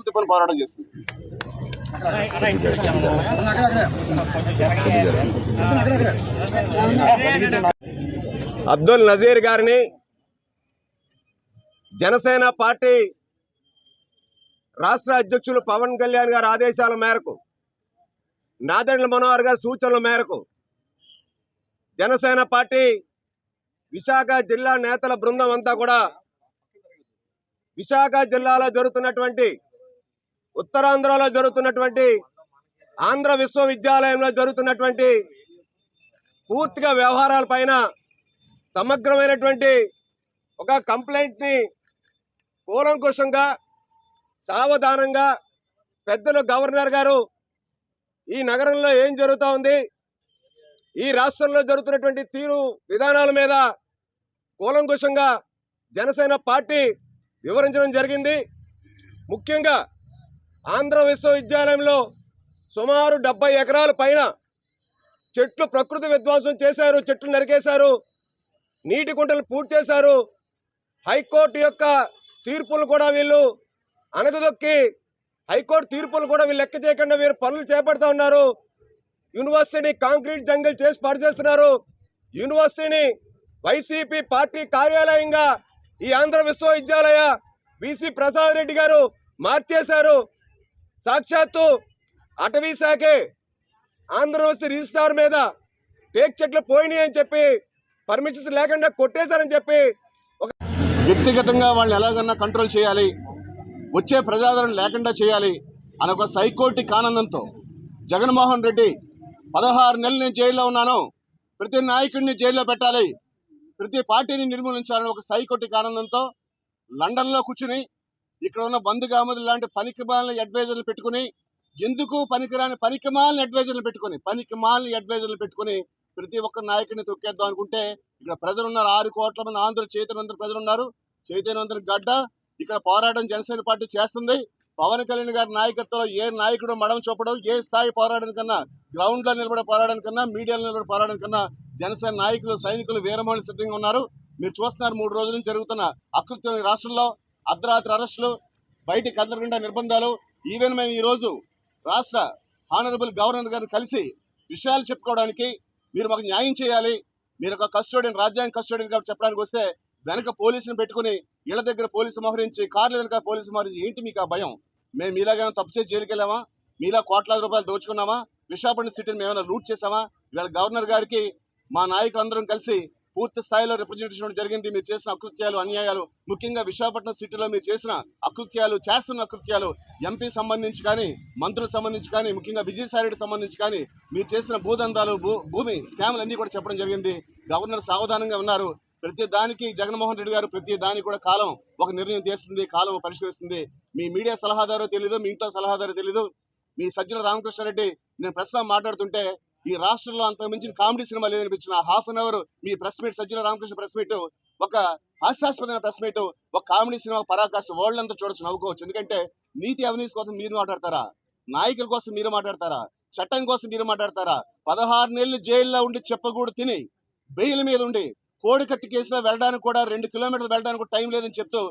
తిప్పని పోరాటం చేస్తుంది. అబ్దుల్ నజీర్ గారిని జనసేన పార్టీ రాష్ట్ర అధ్యక్షులు పవన్ కళ్యాణ్ గారి ఆదేశాల మేరకు నాదెండ్ల మనోహర్ గారి సూచనల మేరకు జనసేన పార్టీ విశాఖ జిల్లా నేతల బృందం అంతా కూడా విశాఖ జిల్లాలో జరుగుతున్నటువంటి ఉత్తరాంధ్రలో జరుగుతున్నటువంటి ఆంధ్ర విశ్వవిద్యాలయంలో జరుగుతున్నటువంటి పూర్తిగా వ్యవహారాల పైన సమగ్రమైనటువంటి ఒక కంప్లైంట్ని కూలంకుషంగా సావధానంగా పెద్దలు గవర్నర్ గారు ఈ నగరంలో ఏం జరుగుతూ ఉంది ఈ రాష్ట్రంలో జరుగుతున్నటువంటి తీరు విధానాల మీద కూలంకుషంగా జనసేన పార్టీ వివరించడం జరిగింది. ముఖ్యంగా ఆంధ్ర విశ్వవిద్యాలయంలో సుమారు డెబ్బై ఎకరాల పైన చెట్లు ప్రకృతి విధ్వంసం చేశారు చెట్లు నరికేశారు నీటి కుంటలు పూర్తి చేశారు. హైకోర్టు యొక్క తీర్పులు కూడా వీళ్ళు అనగదొక్కి హైకోర్టు తీర్పులు కూడా వీళ్ళు లెక్క చేయకుండా వీరు పనులు చేపడుతూ ఉన్నారు. యూనివర్సిటీని కాంక్రీట్ జంగిల్ చేసి పరిచేస్తున్నారు. యూనివర్సిటీని వైసీపీ పార్టీ కార్యాలయంగా ఈ ఆంధ్ర విశ్వవిద్యాలయ బీసీ ప్రసాద్ రెడ్డి గారు మార్చేశారు. సాక్షాత్తు అటవీ శాఖే ఆంధ్ర వస్తే రిజిస్ట్రార్ మీద టేక్ చెట్లు పోయినాయి అని చెప్పి పర్మిషన్స్ లేకుండా కొట్టేశారని చెప్పి ఒక వ్యక్తిగతంగా వాళ్ళని ఎలాగన్నా కంట్రోల్ చేయాలి వచ్చే ప్రజాదరణ లేకుండా చేయాలి అని ఒక సైకోటిక్ ఆనందంతో జగన్మోహన్ రెడ్డి పదహారు నెలలు నేను జైల్లో ఉన్నాను ప్రతి నాయకుడిని జైల్లో పెట్టాలి ప్రతి పార్టీని నిర్మూలించాలని ఒక సైకోటిక్ ఆనందంతో లండన్లో కూర్చుని ఇక్కడ ఉన్న బంధు గామదులు లాంటి పనికిమాలని అడ్వైజర్లు పెట్టుకుని ఎందుకు పనికిరాని పనికిమాలని అడ్వైజర్లు పెట్టుకుని పనికిమాలని అడ్వైజర్లు పెట్టుకుని ప్రతి ఒక్క నాయకుడిని తొక్కేద్దాం అనుకుంటే ఇక్కడ ప్రజలు ఉన్నారు ఆరు కోట్ల మంది ఆంధ్ర చైతన్యవంతులు ప్రజలు ఉన్నారు చైతన్యవంతుల గడ్డ ఇక్కడ పోరాటం జనసేన పార్టీ చేస్తుంది. పవన్ కళ్యాణ్ గారి నాయకత్వంలో ఏ నాయకుడు మడం చూపడం ఏ స్థాయి పోరాటం కన్నా గ్రౌండ్లో నిలబడే పోరాటం కన్నా మీడియాలో నిలబడే పోరాటం కన్నా జనసేన నాయకులు సైనికులు వీరమౌళి సిద్ధంగా ఉన్నారు. మీరు చూస్తున్నారు మూడు రోజుల నుంచి జరుగుతున్న అకృత్యం రాష్ట్రంలో. అర్ధరాత్రి అరెస్టులు బయటికి కదలకుండా నిర్బంధాలు. ఈవెన్ మేము ఈ రోజు రాష్ట్ర హానరబుల్ గవర్నర్ గారిని కలిసి విషయాలు చెప్పుకోవడానికి మీరు మాకు న్యాయం చేయాలి. మీరు ఒక కస్టోడియన్ రాజ్యాంగ కస్టోడియన్ గారు చెప్పడానికి వస్తే వెనక పోలీసుని పెట్టుకుని ఇళ్ళ దగ్గర పోలీసు మోహరించి కార్ల వెనక పోలీసు మోహరించి ఏంటి మీకు ఆ భయం? మేము మీలాగా తప్పు చేసి జైలుకి వెళ్ళామా మీలా కోట్లాది రూపాయలు దోచుకున్నామా? విశాఖపట్నం సిటీని మేము లూట్ చేసామా ఇవాళ గవర్నర్ గారికి మా నాయకులందరం కలిసి పూర్తి స్థాయిలో రిప్రజెంటేషన్ జరిగింది. మీరు చేసిన అకృత్యాలు అన్యాయాలు ముఖ్యంగా విశాఖపట్నం సిటీలో మీరు చేసిన అకృత్యాలు చేస్తున్న అకృత్యాలు ఎంపీ సంబంధించి కానీ మంత్రులకు సంబంధించి కానీ ముఖ్యంగా విజయసాయిరెడ్డి సంబంధించి కానీ మీరు చేసిన భూదందాలు భూ భూమి స్కామ్లు అన్నీ కూడా చెప్పడం జరిగింది. గవర్నర్ సావధానంగా ఉన్నారు. ప్రతి దానికి జగన్మోహన్ రెడ్డి గారు ప్రతి దానికి కూడా కాలం ఒక నిర్ణయం చేస్తుంది కాలం పరిష్కరిస్తుంది. మీ మీడియా సలహాదారో తెలీదు మీ ఇంట్లో సలహాదారో తెలీదు. మీ సజ్జల రామకృష్ణారెడ్డి నేను ప్రస్తుతం మాట్లాడుతుంటే ఈ రాష్ట్రంలో అంత మించిన కామెడీ సినిమా లేదనిపించిన half an hour me press meet Sajjala Ramakrishna press meet ఒక హాస్యాస్పదమైన ప్రెస్ మీట్ ఒక కామెడీ సినిమా పరాకాష్ట వరల్డ్ అంతా చూడొచ్చు నవ్వుకోవచ్చు. ఎందుకంటే నీతి అవినీతి కోసం మీరు మాట్లాడతారా? నాయకుల కోసం మీరు మాట్లాడతారా? చట్టం కోసం మీరు మాట్లాడతారా? పదహారు నెలలు జైల్లో ఉండి చెప్పకూడదు తిని బెయిల్ మీద ఉండి కోడి కత్తి కేసులో వెళ్ళడానికి కూడా రెండు కిలోమీటర్లు వెళ్ళడానికి టైం లేదని చెప్తూ